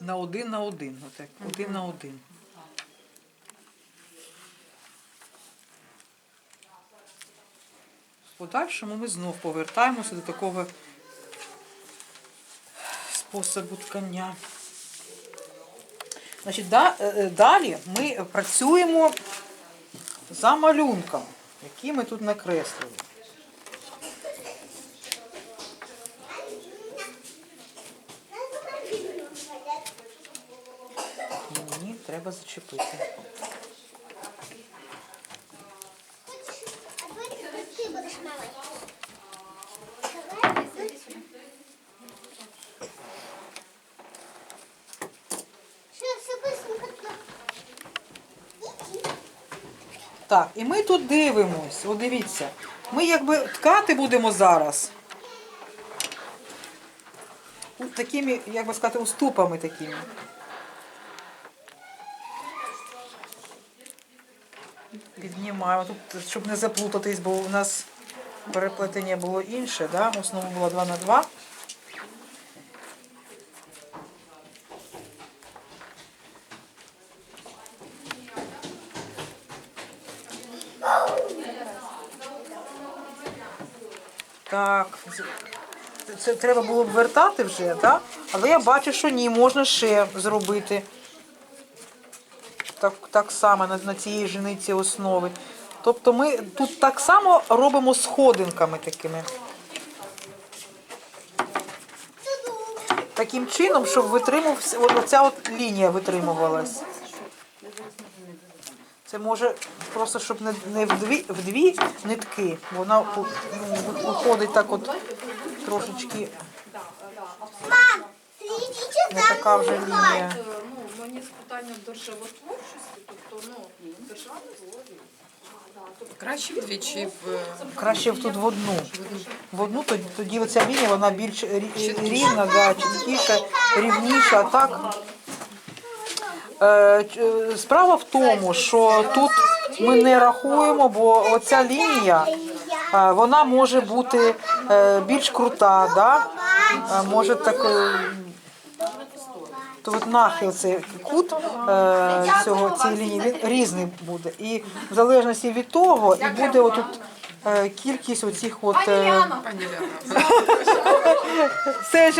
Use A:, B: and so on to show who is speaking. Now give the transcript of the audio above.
A: на один на один. Отак, один на один. В подальшому ми знов повертаємося до такого способу ткання. Значить, да, е, е, далі ми працюємо за малюнком, який ми тут накреслили. Мені треба зачепити. Так, і ми тут дивимось. О, дивіться. Ми якби ткати будемо зараз. Такими, як би сказати, уступами такими. Піднімаємо, тут, щоб не заплутатись, бо у нас переплетення було інше, да? основа була 2 на 2. Так, це треба було б вертати вже, так? Але я бачу, що ні, можна ще зробити. Так, так само на, на цій жениці основи. Тобто ми тут так само робимо сходинками такими. Таким чином, щоб витримувався, от оця от лінія витримувалась. Це може просто, щоб не, не в, дві, нитки. Вона ну, виходить так от трошечки
B: Мам,
A: не така вже лінія.
C: Е, мені з питання державотворчості, тобто, ну, державності.
D: Краще вдвічі в
A: Краще в тут в одну. В одну тоді, тоді оця лінія вона більш рі- рівна, да, чіткіша, рівніша. А так е, ч- е, справа в тому, що тут ми не рахуємо, бо оця лінія е, вона може бути е, більш крута, да? Е, може так. е, То от нахил цей кут е, цього цієї лінії він різний буде. І в залежності від того, і буде отут е, кількість оцих от. Е, це ще